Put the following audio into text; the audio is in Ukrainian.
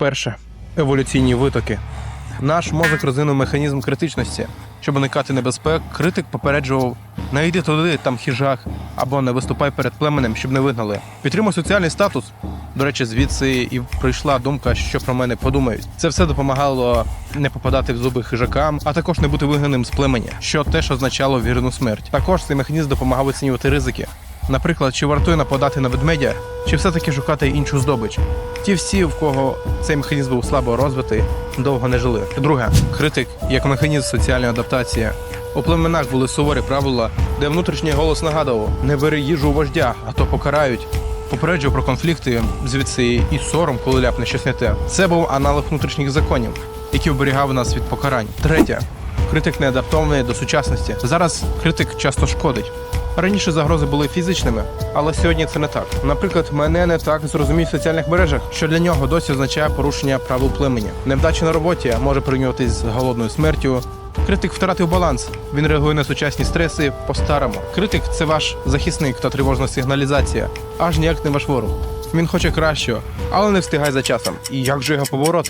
Перше еволюційні витоки. Наш мозок розвинув механізм критичності. Щоб уникати небезпек, критик попереджував не йди туди, там хижак, або не виступай перед племенем, щоб не вигнали. Підтримуй соціальний статус. До речі, звідси і прийшла думка, що про мене подумають. Це все допомагало не попадати в зуби хижакам, а також не бути вигнаним з племені, що теж означало вірну смерть. Також цей механізм допомагав оцінювати ризики. Наприклад, чи вартує нападати на ведмедя, чи все-таки шукати іншу здобич. Ті всі, в кого цей механізм був слабо розвитий, довго не жили. Друге, критик як механізм соціальної адаптації. У племенах були суворі правила, де внутрішній голос нагадував: не бери їжу у вождя, а то покарають. Попереджував про конфлікти, звідси і сором, коли ляпне щось не те. Це був аналог внутрішніх законів, який оберігав нас від покарань. Третє, критик не адаптований до сучасності. Зараз критик часто шкодить. Раніше загрози були фізичними, але сьогодні це не так. Наприклад, мене не так зрозуміють в соціальних мережах, що для нього досі означає порушення правил племені. Невдача на роботі може порівнюватись з голодною смертю. Критик втратив баланс. Він реагує на сучасні стреси по-старому. Критик це ваш захисник та тривожна сигналізація, аж ніяк не ваш ворог. Він хоче кращого, але не встигає за часом. І як же його побороти?